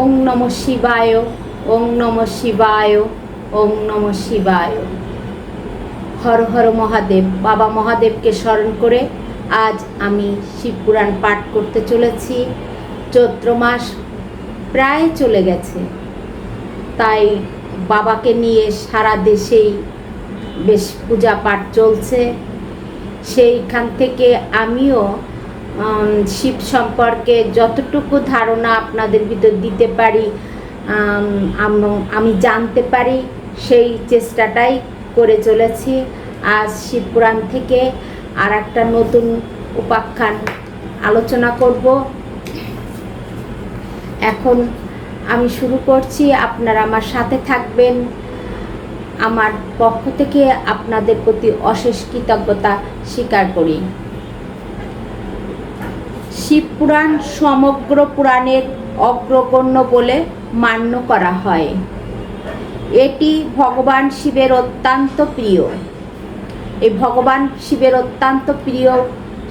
ওং নম শিবায়, ওং নম শিবায়, ওং নম শিবায়। হর হর মহাদেব, বাবা মহাদেবকে স্মরণ করে আজ আমি শিবপুরাণ পাঠ করতে চলেছি। চৈত্র মাস প্রায় চলে গেছে। তাই বাবাকে নিয়ে সারা দেশেই বেশ পূজা পাঠ চলছে। সেইখান থেকে আমিও শিব সম্পর্কে যতটুকু ধারণা আপনাদের ভিতর দিতে পারি আমি জানতে পারি, সেই চেষ্টাটাই করে চলেছি। আজ শিবপুরাণ থেকে আর একটা নতুন উপাখ্যান আলোচনা করব। এখন আমি শুরু করছি। আপনারা আমার সাথে থাকবেন। আমার পক্ষ থেকে আপনাদের প্রতি অশেষ কৃতজ্ঞতা স্বীকার করি। শিবপুরাণ সমগ্র পুরাণের অগ্রগণ্য বলে মান্য করা হয়। এটি ভগবান শিবের অত্যন্ত প্রিয়। এই ভগবান শিবের অত্যন্ত প্রিয়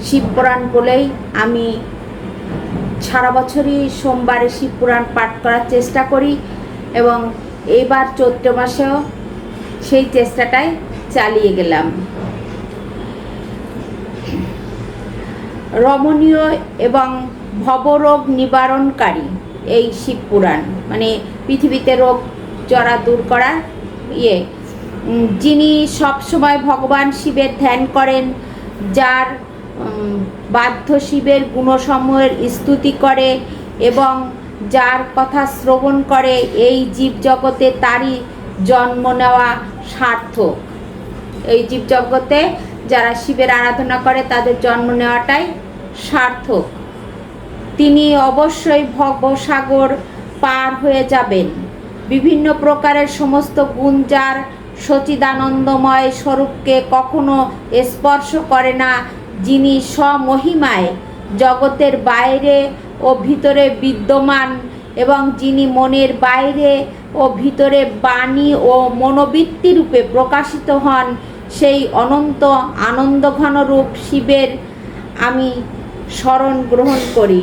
শিবপুরাণ বলেই আমি সারা বছরই সোমবারে শিবপুরাণ পাঠ করার চেষ্টা করি এবং এইবার চৈত্র মাসেও সেই চেষ্টাটাই চালিয়ে গেলাম। রমণীয় এবং ভবরোগ নিবারণকারী এই শিবপুরাণ মানে পৃথিবীতে রোগ, জরা দূর করার ইয়ে। যিনি সবসময় ভগবান শিবের ধ্যান করেন, যার বাধ্য শিবের গুণসমূহের স্তুতি করে এবং যার কথা শ্রবণ করে, এই জীবজগতে তারই জন্ম নেওয়া সার্থক। এই জীবজগতে যারা শিবের আরাধনা করে তাদের জন্ম নেওয়াটাই সার্থক। তিনি অবশ্যই ভবসাগর পার হয়ে যাবেন। বিভিন্ন প্রকারের সমস্ত গুণ যার সচিদানন্দময় স্বরূপকে কখনো স্পর্শ করে না, যিনি স্বমহিমায় জগতের বাইরে ও ভিতরে বিদ্যমান এবং যিনি মনের বাইরে ও ভিতরে বাণী ও মনোবৃত্তি রূপে প্রকাশিত হন সেই অনন্ত আনন্দঘন রূপ শিবের আমি স্মরণ গ্রহণ করি।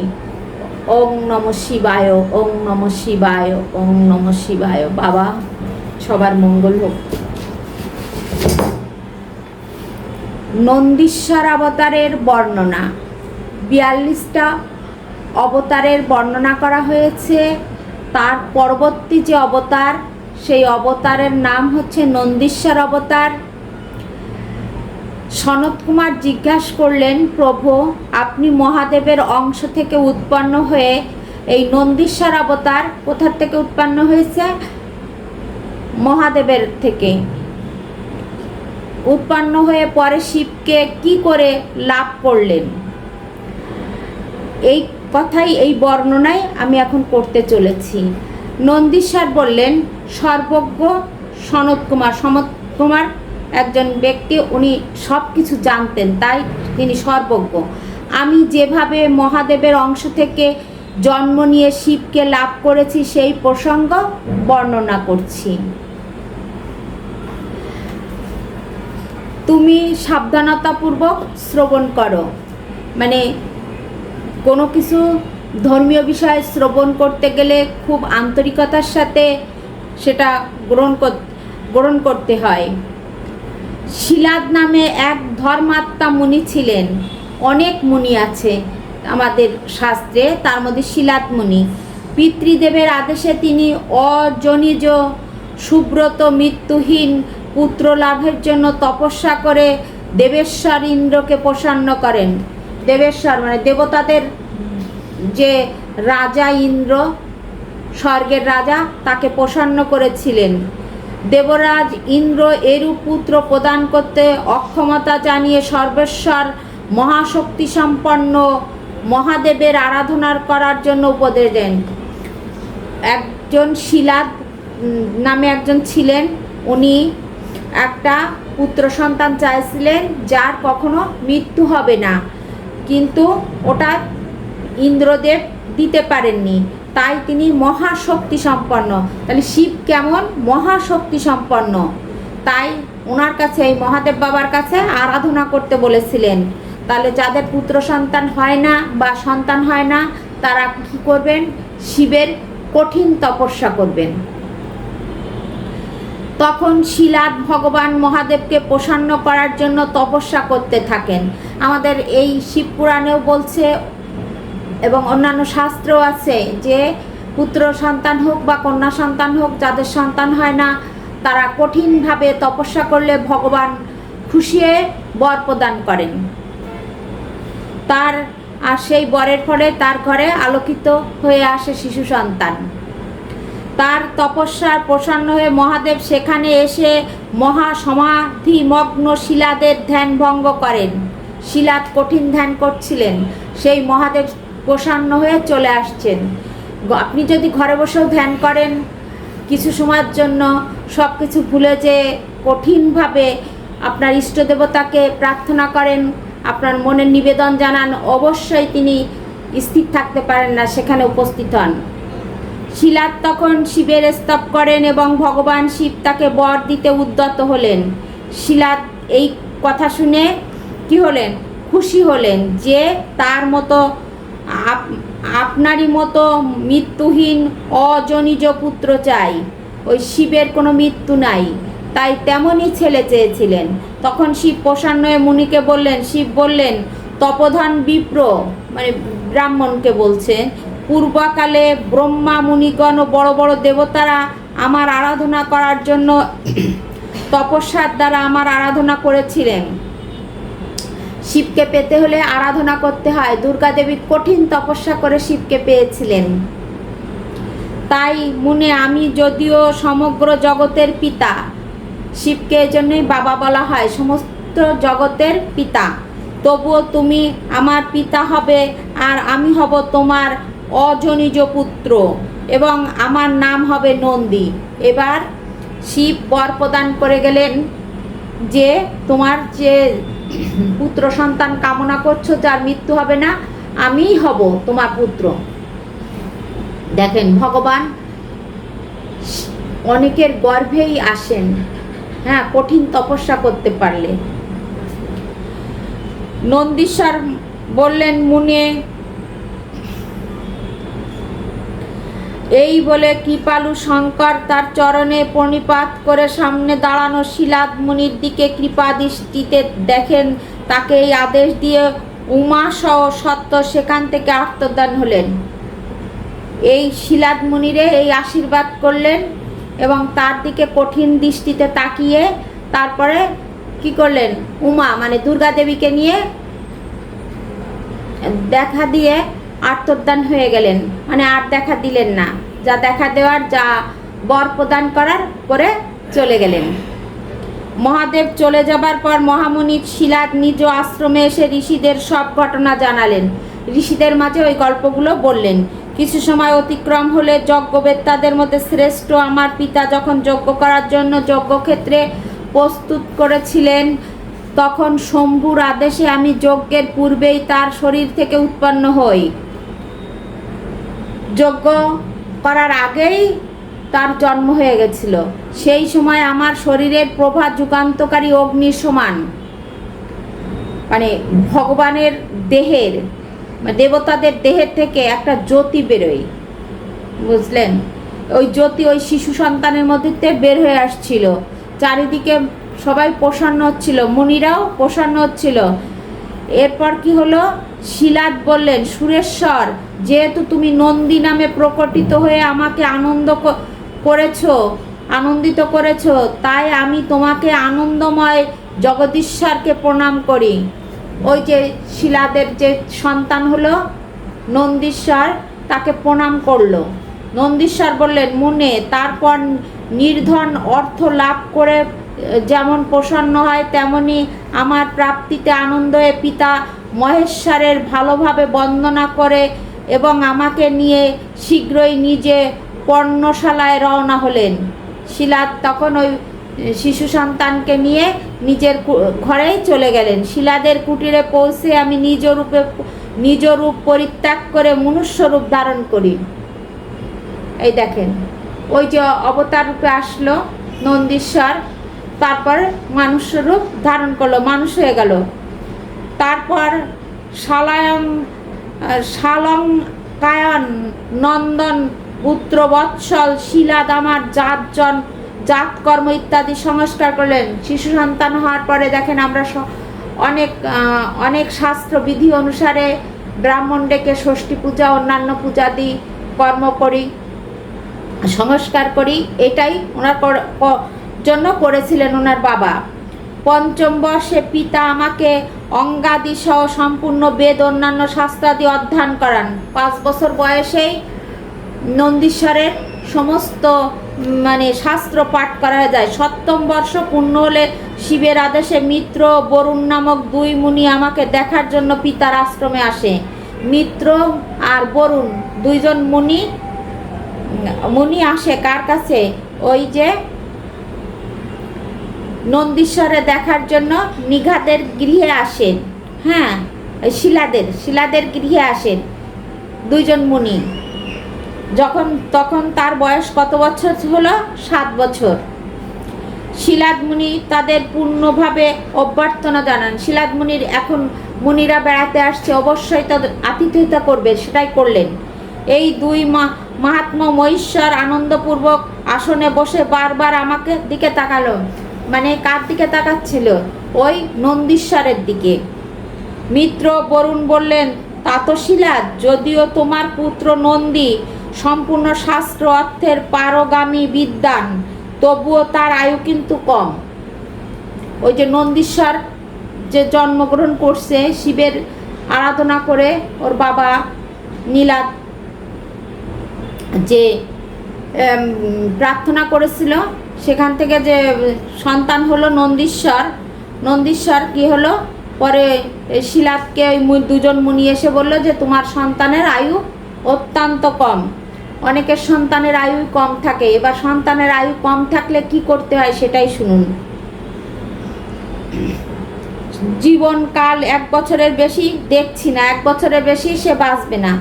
ওং নম শিবায়, ওং নম শিবায়, ওং নম শিবায়। বাবা, সবার মঙ্গল হোক। নন্দীশ্বর অবতারের বর্ণনা। বিয়াল্লিশটা অবতারের বর্ণনা করা হয়েছে। তার পরবর্তী যে অবতার, সেই অবতারের নাম হচ্ছে নন্দীশ্বর অবতার। সনত কুমার জিজ্ঞাসা করলেন, প্রভু, আপনি মহাদেবের অংশ থেকে উৎপন্ন হয়ে এই নন্দীশ্বর অবতার কোথার থেকে উৎপন্ন হয়েছে? মহাদেবের থেকে। উৎপন্ন হয়ে পরে শিবকে কি করে লাভ করলেন? এই কথাই, এই বর্ণনায় আমি এখন করতে চলেছি। নন্দীশ্বর বললেন, সর্বজ্ঞ সনত কুমার সনত কুমার একজন ব্যক্তি উনি সব কিছু জানতেন, তাই তিনি সর্বজ্ঞ। আমি যেভাবে মহাদেবের অংশ থেকে জন্ম নিয়ে শিবকে লাভ করেছি, সেই প্রসঙ্গ বর্ণনা করছি। তুমি সাবধানতাপূর্বক শ্রবণ করো। মানে কোনো কিছু ধর্মীয় বিষয় শ্রবণ করতে গেলে খুব আন্তরিকতার সাথে সেটা গ্রহণ গ্রহণ করতে হয়। শিলাদ নামে এক ধর্মাত্মা মুনি ছিলেন। অনেক মুনি আছে আমাদের শাস্ত্রে, তার মধ্যে শিলাদ মুনি। পিতৃদেবের আদেশে তিনি অজনিজ, সুব্রত, মৃত্যুহীন পুত্র লাভের জন্য তপস্যা করে দেবেশ্বর ইন্দ্রকে প্রসন্ন করেন। দেবেশ্বর মানে দেবতাদের যে রাজা ইন্দ্র, স্বর্গের রাজা, তাকে প্রসন্ন করেছিলেন। দেবরাজ ইন্দ্র এরূপ পুত্র প্রদান করতে অক্ষমতা জানিয়ে সর্বেশ্বর মহাশক্তি সম্পন্ন মহাদেবের আরাধনার করার জন্য উপদেশ দেন। একজন উম, নামে একজন ছিলেন। উনি একটা পুত্র সন্তান চাইছিলেন যার কখনো মৃত্যু হবে না। কিন্তু ওটা ইন্দ্রদেব দিতে পারেননি। তাই তিনি মহাশক্তি সম্পন্ন তাহলে শিব কেমন? মহাশক্তি সম্পন্ন তাই ওনার কাছে, এই মহাদেব বাবার কাছে আরাধনা করতে বলেছিলেন। তাহলে যাদের পুত্র সন্তান হয় না বা সন্তান হয় না, তারা কি করবেন? শিবের কঠিন তপস্যা করবেন। তখন শিলাদ ভগবান মহাদেবকে প্রসন্ন করার জন্য তপস্যা করতে থাকেন। আমাদের এই শিব পুরাণেও বলছে এবং অন্যান্য শাস্ত্রও আছে যে পুত্র সন্তান হোক বা কন্যা সন্তান হোক, যাদের সন্তান হয় না, তারা কঠিনভাবে তপস্যা করলে ভগবান খুশি হয়ে বর প্রদান করেন। তার, আর সেই বরের ফলে তার ঘরে আলোকিত হয়ে আসে শিশু সন্তান। তার তপস্যার প্রসন্ন হয়ে মহাদেব সেখানে এসে মহা সমাধিমগ্ন শিলাদের ধ্যান ভঙ্গ করেন। শিলাদ কঠিন ধ্যান করছিলেন। সেই মহাদেব প্রসন্ন হয়ে চলে আসছেন। আপনি যদি ঘরে বসেও ধ্যান করেন, কিছু সময়ের জন্য সব কিছু ভুলে যে কঠিনভাবে আপনার ইষ্ট দেবতাকে প্রার্থনা করেন, আপনার মনের নিবেদন জানান, অবশ্যই তিনি স্থির থাকতে পারেন না, সেখানে উপস্থিত হন। শিলাদ তখন শিবের স্তব করেন এবং ভগবান শিব তাকে বর দিতে উদ্যত হলেন। শিলাদ এই কথা শুনে কি হলেন? খুশি হলেন যে তার মতো আপনারই মতো মৃত্যুহীন অজনিজ পুত্র চাই। ওই শিবের কোনো মৃত্যু নাই। তাই তেমনই ছেলে চেয়েছিলেন। তখন শিব প্রসন্ন মুনিকে বললেন, শিব বললেন, তপধান বিপ্র মানে ব্রাহ্মণকে বলছে, পূর্বকালে ব্রহ্মা মুনিগণ ও বড় বড় দেবতারা আমার আরাধনা করার জন্য তপস্যার দ্বারা আমার আরাধনা করেছিলেন। শিবকে পেতে হলে আরাধনা করতে হয়। দুর্গা দেবী কঠিন তপস্যা করে শিবকে পেয়েছিলেন। তাই মনে আমি যদিও সমগ্র জগতের পিতা, শিবকে এজন্যই বাবা বলা হয়, সমস্ত জগতের পিতা। তবুও তুমি আমার পিতা হবে আর আমি হব তোমার অজনিজ পুত্র এবং আমার নাম হবে নন্দী। এবার শিব বর প্রদান করে গেলেন যে তোমার যে পুত্র সন্তান কামনা করছ, যার মৃত্যু হবে না, আমিই হব তোমার পুত্র। দেখেন, ভগবান অনেকের গর্ভেই আসেন হ্যাঁ কঠিন তপস্যা করতে পারলে। নন্দীশ্বর বললেন, মুনে এই বলে কৃপালু শঙ্কর তার চরণে প্রণিপাত করে সামনে দাঁড়ানো শিলাদ মুনির দিকে কৃপা দৃষ্টিতে দেখেন। তাকে এই আদেশ দিয়ে উমা সহ সত্য সেখান থেকে আত্মদান হলেন। এই শিলাদ মুনিরে এই আশীর্বাদ করলেন এবং তার দিকে কঠিন দৃষ্টিতে তাকিয়ে তারপরে কি করলেন? উমা মানে দুর্গা দেবীকে নিয়ে দেখা দিয়ে আত্মদান হয়ে গেলেন। মানে আর দেখা দিলেন না। যা দেখা দেওয়ার, যা বর প্রদান করার করে চলে গেলেন। মহাদেব চলে যাবার পর মহামুনি শিলাদ নিজ আশ্রমে এসে ঋষিদের সব ঘটনা জানালেন। ঋষিদের মাঝে ওই গল্পগুলো বললেন। কিছু সময় অতিক্রম হলে যজ্ঞবেত্তাদের মধ্যে শ্রেষ্ঠ আমার পিতা যখন যজ্ঞ করার জন্য যজ্ঞক্ষেত্রে প্রস্তুত করেছিলেন, তখন শম্ভুর আদেশে আমি যজ্ঞের পূর্বেই তার শরীর থেকে উৎপন্ন হই। যজ্ঞ করার আগেই তার জন্ম হয়ে গেছিল। সেই সময় আমার শরীরের প্রভা যুগান্তকারী অগ্নির সমান। মানে ভগবানের দেহের মানে দেবতাদের দেহের থেকে একটা জ্যোতি বেরোয়। বুঝলেন? ওই জ্যোতি ওই শিশু সন্তানের মধ্যে বের হয়ে আসছিল। চারিদিকে সবাই প্রসন্ন হচ্ছিল। মুনিরাও প্রসন্ন হচ্ছিল। এরপর কি হলো? শিলাদ বললেন, সুরেশ্বর, যেহেতু তুমি নন্দী নামে প্রকটিত হয়ে আমাকে আনন্দ করেছ, আনন্দিত করেছ, তাই আমি তোমাকে আনন্দময় জগদীশ্বরকে প্রণাম করি। ওই যে শিলাদের যে সন্তান হলো, নন্দীশ্বর, তাকে প্রণাম করল। নন্দীশ্বর বললেন, মনে, তারপর নির্ধন অর্থ লাভ করে যেমন প্রসন্ন হয়, তেমনি আমার প্রাপ্তিতে আনন্দ পিতা মহেশ্বরের ভালোভাবে বন্দনা করে এবং আমাকে নিয়ে শীঘ্রই নিজে পর্ণশালায় রওনা হলেন। শিলাদ তখন ওই শিশু সন্তানকে নিয়ে নিজের ঘরেই চলে গেলেন। শিলাদের কুটিরে পৌঁছে আমি নিজ রূপে, নিজ রূপ পরিত্যাগ করে মনুষ্য রূপ ধারণ করি। এই দেখেন, ওই যে অবতার রূপে আসলো নন্দীশ্বর, তারপর মানুষ রূপ ধারণ করল, মানুষ হয়ে গেল। তারপর শালায়ং শালং কায়ন নন্দন পুত্র বৎসল শিলাদ আমার জাতজন জাতকর্ম ইত্যাদি সংস্কার করলেন। শিশু সন্তান হওয়ার পরে দেখেন আমরা অনেক অনেক শাস্ত্র বিধি অনুসারে ব্রাহ্মণ ডেকে ষষ্ঠী পূজা, অন্যান্য পূজা দিই, কর্ম করি, সংস্কার করি। এটাই ওনার জন্য করেছিলেন ওনার বাবা। পঞ্চম বর্ষে পিতা আমাকে অঙ্গাদি সহ সম্পূর্ণ বেদ, অন্যান্য শাস্ত্রাদি অধ্যয়ন করান। পাঁচ বছর বয়সেই নন্দীশ্বরের সমস্ত মানে শাস্ত্র পাঠ করা যায়। সপ্তম বর্ষ পূর্ণ হলে শিবের আদেশে মিত্র বরুণ নামক দুই মুনি আমাকে দেখার জন্য পিতার আশ্রমে আসে। মিত্র আর বরুণ দুইজন মুনি মুনি আসে কার কাছে? ওই যে নন্দীশ্বরে দেখার জন্য নিঘাদের গৃহে আসেন। হ্যাঁ শিলাদের শিলাদের গৃহে আসেন দুইজন মুনি। যখন, তখন তার বয়স কত বছর হলো? সাত বছর। শিলাদ মুনি তাদের পূর্ণভাবে অভ্যর্থনা জানান। শিলাদ মুনির এখন মুনিরা বেড়াতে আসছে, অবশ্যই তাদের আতিথেয়তা করবে, সেটাই করলেন। এই দুই মা, মহাত্মা মহেশ্বর আনন্দপূর্বক আসনে বসে বারবার আমাকে দিকে তাকালো। মানে কার দিকে তাকাচ্ছিল? ওই নন্দীশ্বরের দিকে। মিত্র বরুণ বললেন তাতশিলাদ যদিও তোমার পুত্র নন্দী সম্পূর্ণ শাস্ত্র অর্থের পারগামী বিদ্যান তবুও তার আয়ু কিন্তু কম। ওই যে নন্দীশ্বর যে জন্মগ্রহণ করছে, শিবের আরাধনা করে ওর বাবা নীলাদ যে প্রার্থনা করেছিল সেখান থেকে যে সন্তান হলো নন্দীশ্বর। নন্দীশ্বর কি হলো? পরে শিলাদকে ওই দুজন মুনি এসে বলল যে, তোমার সন্তানের আয়ু অত্যন্ত কম। অনেকের সন্তানের আয়ু কম থাকে। এবার সন্তানের আয়ু কম থাকলে কি করতে হয় সেটাই শুনুন। জীবনকাল এক বছরের বেশি দেখছি না, এক বছরের বেশি সে বাঁচবে না।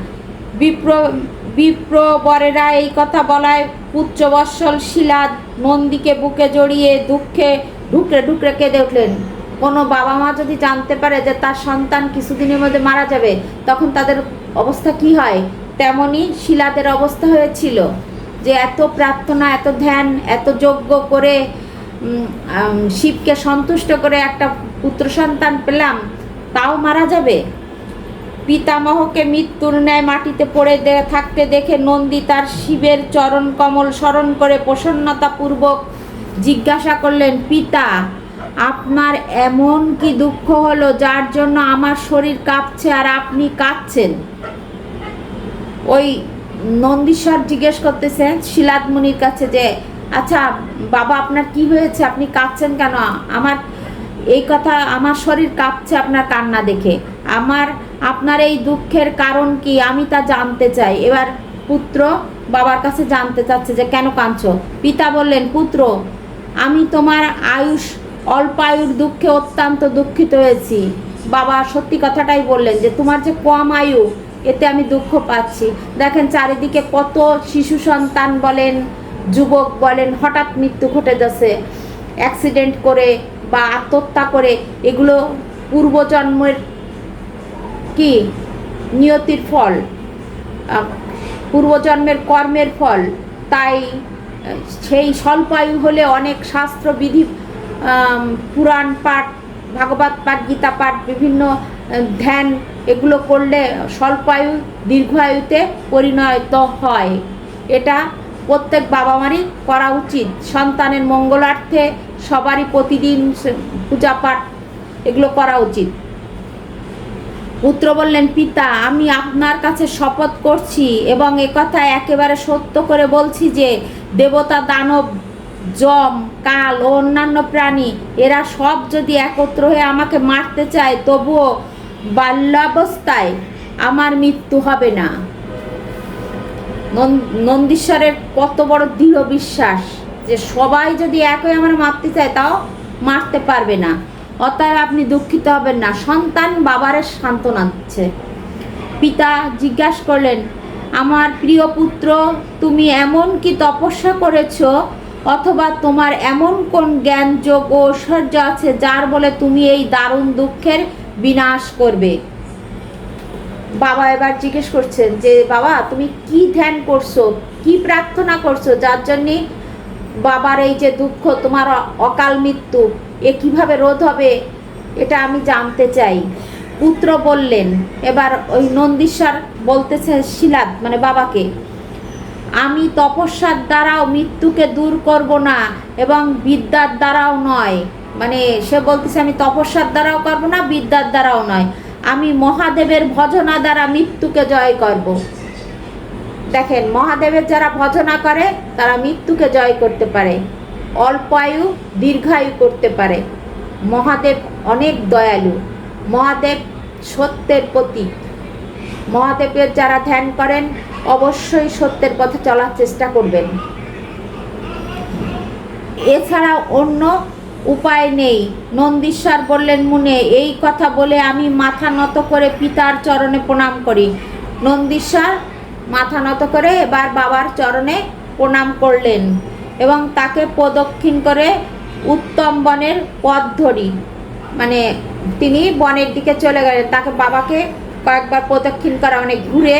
বিপ্র বিপ্র বরেরা এই কথা বলায় পুত্রবৎসল শিলাদ নন্দীকে বুকে জড়িয়ে দুঃখে ঢুকরে ঢুকরে কেঁদে উঠলেন। কোনো বাবা মা যদি জানতে পারে যে তার সন্তান কিছুদিনের মধ্যে মারা যাবে, তখন তাদের অবস্থা কি হয়? তেমনি শিলাদের অবস্থা হয়েছিল যে এত প্রার্থনা, এত ধ্যান, এত যজ্ঞ করে শিবকে সন্তুষ্ট করে একটা পুত্র সন্তান পেলাম, তাও মারা যাবে? পিতামহকে মৃত্যুর ন্যায় মাটিতে পড়ে থাকতে দেখে নন্দী তার শিবের চরণ কমল স্মরণ করে প্রসন্নতাপূর্বক জিজ্ঞাসা করলেন, পিতা, আপনার এমন কি দুঃখ হলো যার জন্য আমার শরীর কাঁপছে আর আপনি কাঁদছেন? ওই নন্দীশ্বর জিজ্ঞেস করতেছেন শিলাদ মুনির কাছে যে আচ্ছা বাবা, আপনার কি হয়েছে? আপনি কাঁদছেন কেন? আমার, এই কথা, আমার শরীর কাঁপছে আপনার কান্না দেখে। আমার আপনার এই দুঃখের কারণ কি? আমি তা জানতে চাই। এবার পুত্র বাবার কাছে জানতে চাচ্ছে যে, কেন কাঁদছো? পিতা বললেন, পুত্র, আমি তোমার আয়ুষ অল্প আয়ুর দুঃখে অত্যন্ত দুঃখিত হয়েছি। বাবা সত্যি কথাটাই বললেন যে, তোমার যে কম আয়ু, এতে আমি দুঃখ পাচ্ছি। দেখেন চারিদিকে কত শিশু সন্তান বলেন, যুবক বলেন, হঠাৎ মৃত্যু ঘটে যাচ্ছে। অ্যাক্সিডেন্ট করে বা আত্মহত্যা করে এগুলো পূর্বজন্মের কি? নিয়তির ফল। পূর্বজন্মের কর্মের ফল। তাই, সেই স্বল্পায়ু হলে অনেক শাস্ত্র বিধি পুরাণ পাঠ, ভাগবত পাঠ, গীতা পাঠ, বিভিন্ন ধ্যান, এগুলো করলে স্বল্পায়ু, দীর্ঘায়ুতে পরিণত হয়। এটা প্রত্যেক বাবা মারই করা উচিত। সন্তানের মঙ্গলার্থে সবারই প্রতিদিন পূজা পাঠ, এগুলো করা উচিত। পুত্র বললেন, পিতা, আমি আপনার কাছে শপথ করছি এবং একথা একেবারে সত্য করে বলছি যে, দেবতা, দানব জম কাল ও অন্যান্য প্রাণী, এরা সব যদি একত্র হয়ে আমাকে মারতে চায়, তবুও বাল্যাবস্থায় আমার মৃত্যু হবে না। নন- নন্দীশ্বরের কত বড় দৃঢ় বিশ্বাস যে, সবাই যদি একই আমার মারতে চায়, তাও মারতে পারবে না। অতএব আপনি দুঃখিত হবেন না। সন্তান বাবারে সান্ত্বনা দিচ্ছে। পিতা জিজ্ঞাসা করলেন, আমার প্রিয় পুত্র, তুমি এমন কি তপস্যা করেছ? অথবা তোমার এমন কোন জ্ঞান, যোগ ও ঐশ্বর্য আছে যার বলে তুমি এই দারুণ দুঃখের বিনাশ করবে? বাবা এবার জিজ্ঞেস করছেন যে, বাবা, তুমি কি ধ্যান করছ? কি প্রার্থনা করছ? যার জন্যে বাবার এই যে দুঃখ, তোমার অকাল মৃত্যু, এ কীভাবে রোধ হবে এটা আমি জানতে চাই। পুত্র বললেন, এবার ওই নন্দীশ্বর বলতেছে শিলাদ মানে বাবাকে, আমি তপস্যার দ্বারাও মৃত্যুকে দূর করব না এবং বিদ্যার দ্বারাও নয়। মানে সে বলতেছে, আমি তপস্যার দ্বারাও করব না, বিদ্যার দ্বারাও নয়। আমি মহাদেবের ভজনা দ্বারা মৃত্যুকে জয় করব। দেখেন, মহাদেবের যারা ভজনা করে, তারা মৃত্যুকে জয় করতে পারে। অল্প আয়ু দীর্ঘায়ু করতে পারে। মহাদেব অনেক দয়ালু। মহাদেব সত্যের প্রতীক। মহাদেবের যারা ধ্যান করেন, অবশ্যই সত্যের পথে চলার চেষ্টা করবেন। এছাড়া অন্য উপায় নেই। নন্দীশ্বর বললেন, মুনে, এই কথা বলে আমি মাথা নত করে পিতার চরণে প্রণাম করি। নন্দীশ্বর মাথা নত করে এবার বাবার চরণে প্রণাম করলেন এবং তাকে প্রদক্ষিণ করে উত্তম বনের পথ ধরি। মানে তিনি বনের দিকে চলে গেলেন। তাকে বাবাকে কয়েকবার প্রদক্ষিণ করা মানে ঘুরে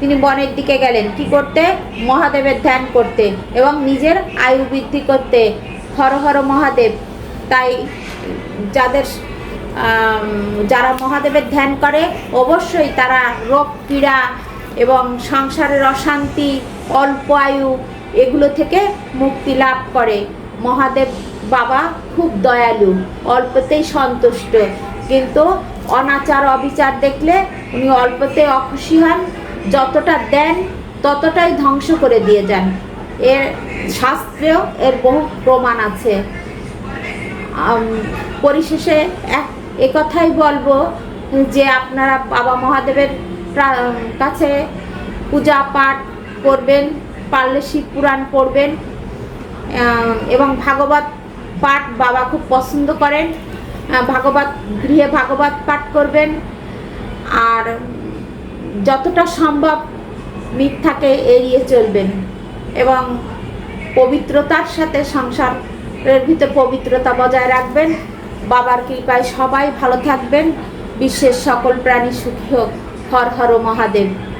তিনি বনের দিকে গেলেন। কি করতে? মহাদেবের ধ্যান করতে এবং নিজের আয়ু বৃদ্ধি করতে। হর হর মহাদেব। তাই যাদের যারা মহাদেবের ধ্যান করে, অবশ্যই তারা রোগ, পীড়া এবং সংসারের অশান্তি, অল্প আয়ু, এগুলো থেকে মুক্তি লাভ করে। মহাদেব বাবা খুব দয়ালু, অল্পতেই সন্তুষ্ট। কিন্তু অনাচার, অবিচার দেখলে উনি অল্পতে অখুশি হন। যতটা দেন, ততটাই ধ্বংস করে দিয়ে যান। এর শাস্ত্রেও এর বহু প্রমাণ আছে। পরিশেষে এক, একথাই বলব যে আপনারা বাবা মহাদেবের কাছে পূজা পাঠ করবেন পারলে শিব পুরাণ পড়বেন এবং ভাগবত পাঠ বাবা খুব পছন্দ করেন। ভাগবত, গৃহে ভাগবত পাঠ করবেন। আর যতটা সম্ভব মিথ্যাকে এড়িয়ে চলবেন এবং পবিত্রতার সাথে সংসারের ভিতর পবিত্রতা বজায় রাখবেন। বাবার কৃপায় সবাই ভালো থাকবেন। বিশ্বের সকল প্রাণী সুখী হোক। হর হর মহাদেব।